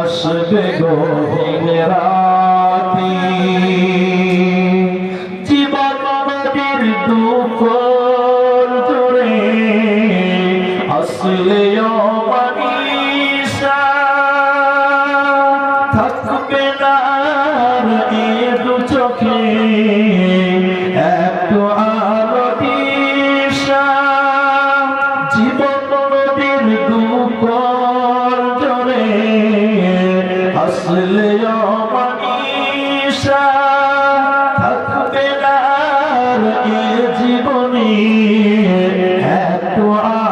আসবে গহীন রাতি। জীবন নদীর দুঃখ জোরে আসলে থাকবে না দু চোখে। অমানিসা থাকবে না এ জীবনে একটু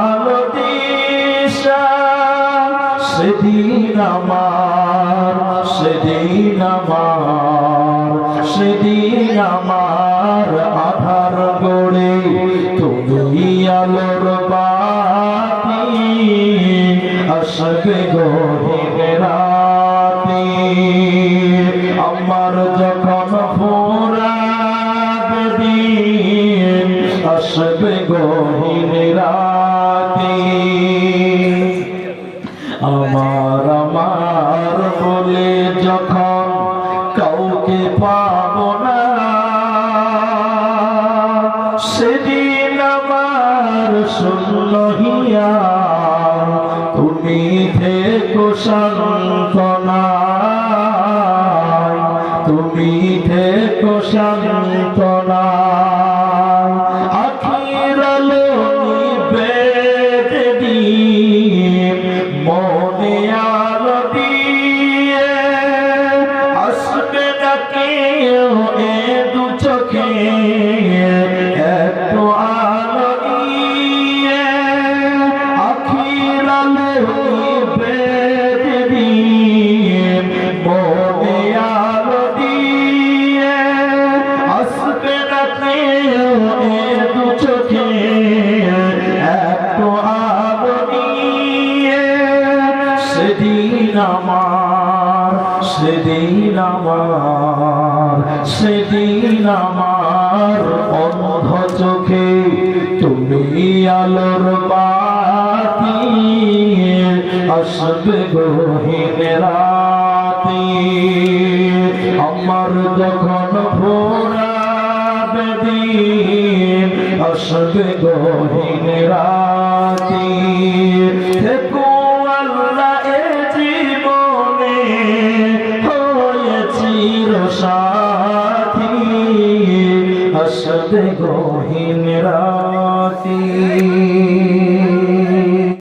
আলো দিশা। সেদিন আমার সেদিন আমার সেদিন আমার আধার গড়ে তুমি আলোর বাতি, আসবে গহীন রাতি আসবে গহীন রাতি। আমার আমার বলে যখন কাউকে পাব না, সেদিন আমার শূন্য হিয়া, তুমি থেকো সান্তনা তুমি থেকো সান্তনা এ দু চোখে, একটু আলো দিয়ে আখির মনে আলো দিয়ে আসবে কেউ এ দু চোখে, একটু আলো নিয়ে সেদিন আমার সেদিন আমার সেদিন আমার অন্ধ চোখে তুমি আলোর বাতি আসবে গহীন রাতি। আমার যখন ভোরাবে দিন আসবে গহীন রাতি। বসত গহীন রাতি।